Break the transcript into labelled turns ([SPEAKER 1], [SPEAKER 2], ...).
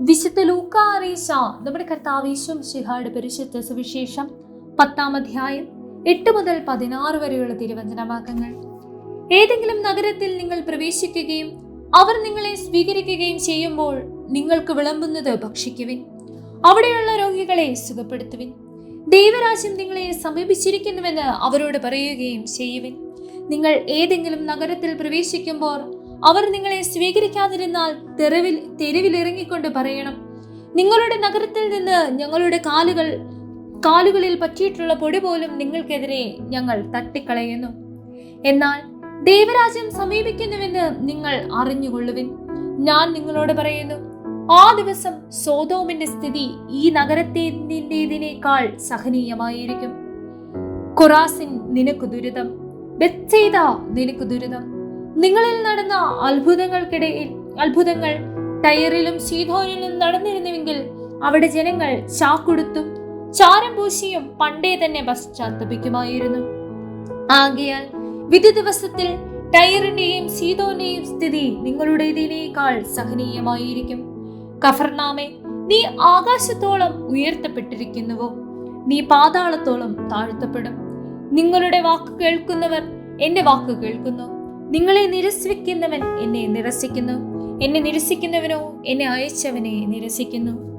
[SPEAKER 1] വിശുദ്ധ ലൂക്ക അറിയിച്ച നമ്മുടെ കർത്താവേശം ശിഹായുടെ പരിശുദ്ധ സുവിശേഷം പത്താം അധ്യായം എട്ട് മുതൽ പതിനാറ് വരെയുള്ള തിരുവചനവാക്യങ്ങൾ ഏതെങ്കിലും നഗരത്തിൽ നിങ്ങൾ പ്രവേശിക്കുകയും അവർ നിങ്ങളെ സ്വീകരിക്കുകയും ചെയ്യുമ്പോൾ നിങ്ങൾക്ക് വിളമ്പുന്നത് ഭക്ഷിക്കുവിൻ. അവിടെയുള്ള രോഗികളെ സുഖപ്പെടുത്തുവിൻ. ദൈവരാജ്യം നിങ്ങളെ സമീപിച്ചിരിക്കുന്നുവെന്ന് അവരോട് പറയുകയും ചെയ്യുവിൻ. നിങ്ങൾ ഏതെങ്കിലും നഗരത്തിൽ പ്രവേശിക്കുമ്പോൾ അവർ നിങ്ങളെ സ്വീകരിക്കാതിരുന്നാൽ തെരുവിൽ തെരുവിലിറങ്ങിക്കൊണ്ട് പറയണം. നിങ്ങളുടെ നഗരത്തിൽ നിന്ന് ഞങ്ങളുടെ കാലുകൾ കാലുകളിൽ പറ്റിയിട്ടുള്ള പൊടി പോലും നിങ്ങൾക്കെതിരെ ഞങ്ങൾ തട്ടിക്കളയുന്നു. എന്നാൽ ദൈവരാജ്യം സമീപിക്കുന്നുവെന്ന് നിങ്ങൾ അറിഞ്ഞുകൊള്ളുവിൻ. ഞാൻ നിങ്ങളോട് പറയുന്നു ആ ദിവസം സോതോമിന്റെ സ്ഥിതി ഈ നഗരത്തിന്റെതിനേക്കാൾ സഹനീയമായിരിക്കും. കൊറാസിൻ നിനക്ക് ദുരിതം നിനക്ക് ദുരിതം. നിങ്ങളിൽ നടന്ന അത്ഭുതങ്ങൾക്കിടയിൽ അത്ഭുതങ്ങൾ ടയറിലും സീതോനിലും നടന്നിരുന്നുവെങ്കിൽ അവിടെ ജനങ്ങൾ ചാക്കൊടുത്തും ചാരം പൂശിയും പണ്ടേ തന്നെ പശ്ചാത്തപിക്കുമായിരുന്നു ആകയാൽ വിധി ദിവസത്തിൽ ടയറിന്റെയും സീതോന്റെയും സ്ഥിതി നിങ്ങളുടേതിനേക്കാൾ സഹനീയമായിരിക്കും. കഫർനാമെ നീ ആകാശത്തോളം ഉയർത്തപ്പെട്ടിരിക്കുന്നുവോ? നീ പാതാളത്തോളം താഴ്ത്തപ്പെടും. നിങ്ങളുടെ വാക്ക് കേൾക്കുന്നവർ എന്റെ വാക്ക് കേൾക്കുന്നു. നിങ്ങളെ നിരസിക്കുന്നവൻ എന്നെ നിരസിക്കുന്നു. എന്നെ നിരസിക്കുന്നവനോ എന്നെ അയച്ചവനെ നിരസിക്കുന്നു.